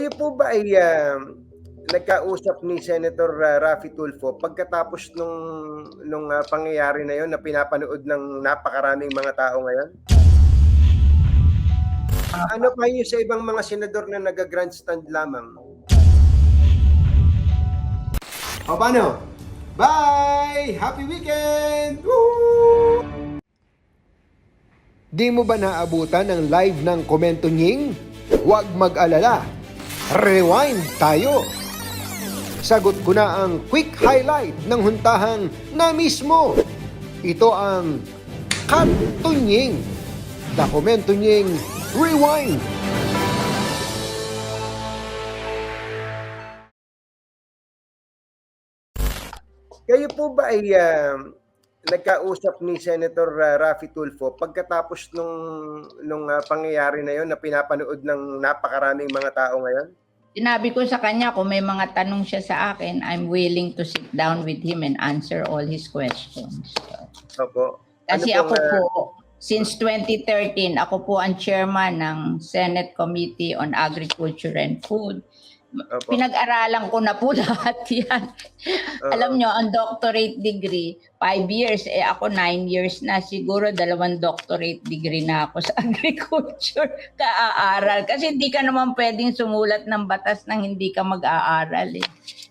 Kayo po ba ay um, nagkausap ni Senator uh, Raffy Tulfo pagkatapos nung nung uh, pangyayari na yon na pinapanood ng napakaraming mga tao ngayon? Ano pa yun sa ibang mga senador na nag-grandstand lamang? O paano? Bye! Happy weekend! Woo! Di mo ba naabutan ng live ng komento nying? Huwag mag-alala. Rewind tayo. Sagot ko na ang quick highlight ng huntahang na mismo. Ito ang Kantunying. Dokumento nying Rewind. Kayo po ba ay um, nagkausap ni Senator uh, Raffy Tulfo pagkatapos nung nung uh, pangyayari na yon na pinapanood ng napakaraming mga tao ngayon? Sinabi ko sa kanya kung may mga tanong siya sa akin, I'm willing to sit down with him and answer all his questions. Opo. Kasi Ano ako pong, uh, po, since 2013, ako po ang chairman ng Senate Committee on Agriculture and Food. Opo. Pinag-aralan ko na po lahat yan. Oo. Alam nyo, ang doctorate degree, five years. Eh ako nine years na. Siguro dalawang doctorate degree na ako sa agriculture. Kaaaral. Kasi hindi ka naman pwedeng sumulat ng batas nang hindi ka mag-aaral eh.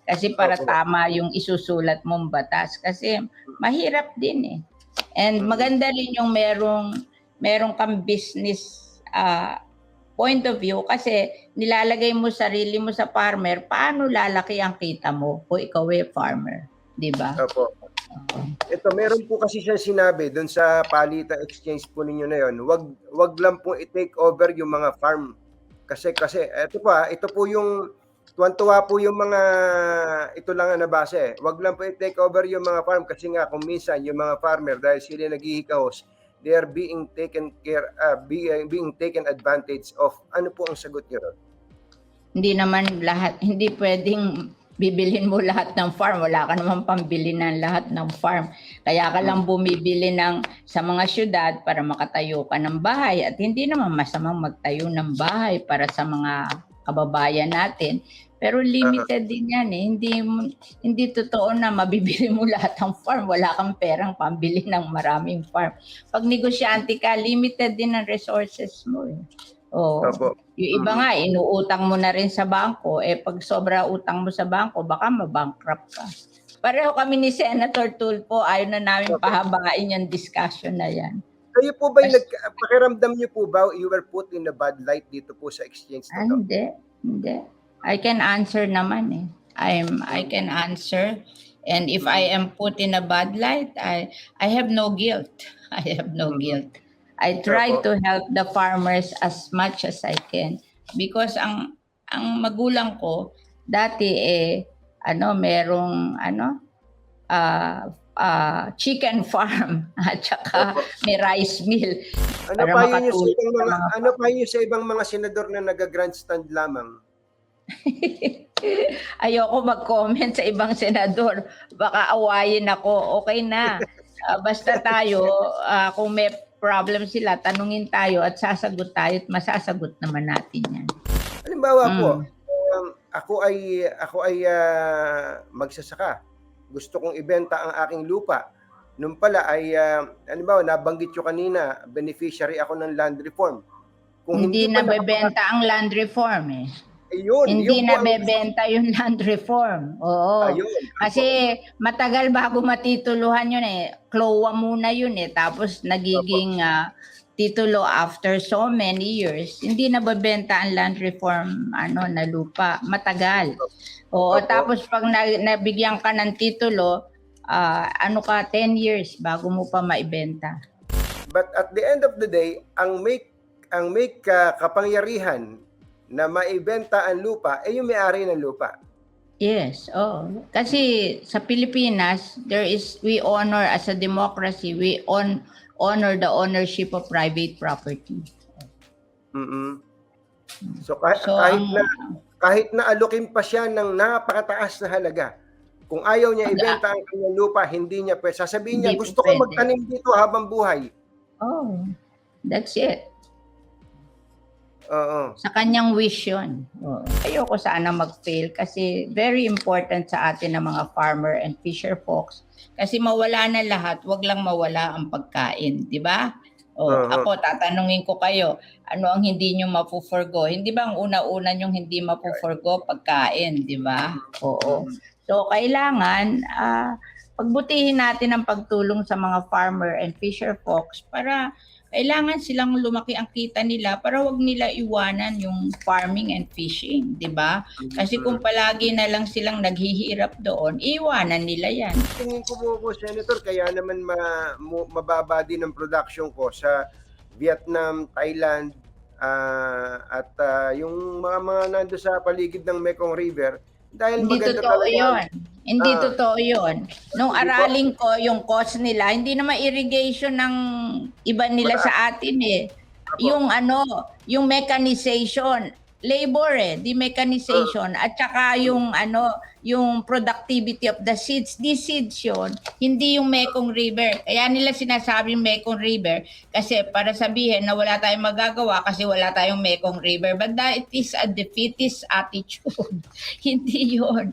Kasi para Opo. tama yung isusulat mong batas. Kasi mahirap din eh. And maganda rin yung merong, merong kang business ah, point of view kasi nilalagay mo sarili mo sa farmer, paano lalaki ang kita mo kung ikaw ay farmer? Di ba? Opo. Ito, meron po kasi siya sinabi doon sa Palita Exchange po ninyo na yon. Wag wag lang po i-take over yung mga farm. Kasi kasi ito pa, ito po yung tuwan-tuwa po yung mga ito lang ang nabase. Wag lang po i-take over yung mga farm kasi nga kung minsan yung mga farmer dahil sila naghihikahos, they are being taken care uh, being, being taken advantage of. Ano po ang sagot niyo ron? Hindi naman lahat, hindi pwedeng bibilhin mo lahat ng farm. Wala ka naman pambili ng lahat ng farm. Kaya ka lang bumibili ng sa mga syudad para makatayo ka ng bahay. At hindi naman masamang magtayo ng bahay para sa mga kababayan natin. Pero limited din yan eh. Hindi, hindi totoo na mabibili mo lahat ng farm. Wala kang perang pambili ng maraming farm. Pag negosyante ka, limited din ang resources mo eh. Oh. Yung iba nga, inuutang mo na rin sa bangko. Eh, pag sobra utang mo sa bangko, baka mabankrupt ka. Pareho kami ni Senator Tulfo, ayaw na namin Opo. pahabain yung discussion na yan. Kayo po ba yung nag, pakiramdam niyo po ba you were put in a bad light dito po sa exchange Ah, na to? hindi, hindi. I can answer naman eh. I'm, I can answer. And if I am put in a bad light, I, I have no guilt. I have no Mhm. guilt. I try to help the farmers as much as I can. Because ang, ang magulang ko, dati eh, ano, merong, ano, ah ah, chicken farm at saka may rice mill. Ano pa yun yung sa ibang mga ano pa yun sa ibang mga senador na nag-grandstand lamang? Ayoko mag-comment sa ibang senador. Baka awayin ako. Okay na. Ah, basta tayo, ah, kung may problem sila, tanungin tayo at sasagot tayo at masasagot naman natin yan. Halimbawa po, Mm. um, ako ay ako ay ah, magsasaka. Gusto kong ibenta ang aking lupa. Nung pala ay uh, halimbawa nabanggit ko kanina, beneficiary ako ng land reform. Hindi, pa nabebenta ang land reform eh. Ayun, Hindi ang- nabebenta yung land reform. Oo. Ayun. Kasi matagal bago matituluhan yun eh. Klowa muna yun eh. Tapos nagiging ah, titulo after so many years. Hindi nababenta ang land reform ano na lupa. Matagal. Oo, Opo. tapos pag na, nabigyan ka ng titulo, ah, ano ka, 10 years bago mo pa maibenta. But at the end of the day, ang may ang may ka- kapangyarihan na maibenta ang lupa ay yung may-ari ng lupa. Yes, oh. Kasi sa Pilipinas, there is we honor as a democracy, we on honor the ownership of private property. mm So kahit, So kahit na kahit na alukin pa siya ng napakataas na halaga, kung ayaw niya ibenta ang kanyang lupa, hindi niya pwede. Sasabihin niya, gusto ko magtanim dito habang buhay. oh, that's it. Oo. Sa kanyang wish yun. Oo. Ayoko sana mag-fail kasi very important sa atin ng mga farmer and fisher folks. Kasi mawala na lahat, wag lang mawala ang pagkain, di ba? O, Oo. Ako, tatanungin ko kayo, ano ang hindi nyo mapuforgo? Hindi ba ang una-una nyong hindi mapuforgo? Pagkain, di ba? Oo. So, kailangan ah, pagbutihin natin ang pagtulong sa mga farmer and fisher folks para kailangan silang lumaki ang kita nila para wag nila iwanan yung farming and fishing, 'di ba? Kasi kung palagi na lang silang naghihirap doon, iwanan nila 'yan. tingin ko po po, Senator, kaya naman ma, mababa din ang production ko sa Vietnam, Thailand, ah, at ah, yung mga mga nando sa paligid ng Mekong River dahil Hindi maganda talaga. 'yon. Hindi Ah. totoo 'yon. Nung araling ko yung cost nila, hindi naman irrigation ng iba nila Wala. sa atin eh. Yung ano, yung mechanization, labor eh, the mechanization at saka yung ano, yung productivity of the seeds, the seeds yun, hindi yung Mekong River. Kaya nila sinasabing Mekong River kasi para sabihin na wala tayong magagawa kasi wala tayong Mekong River. But that it is a defeatist attitude. hindi yun.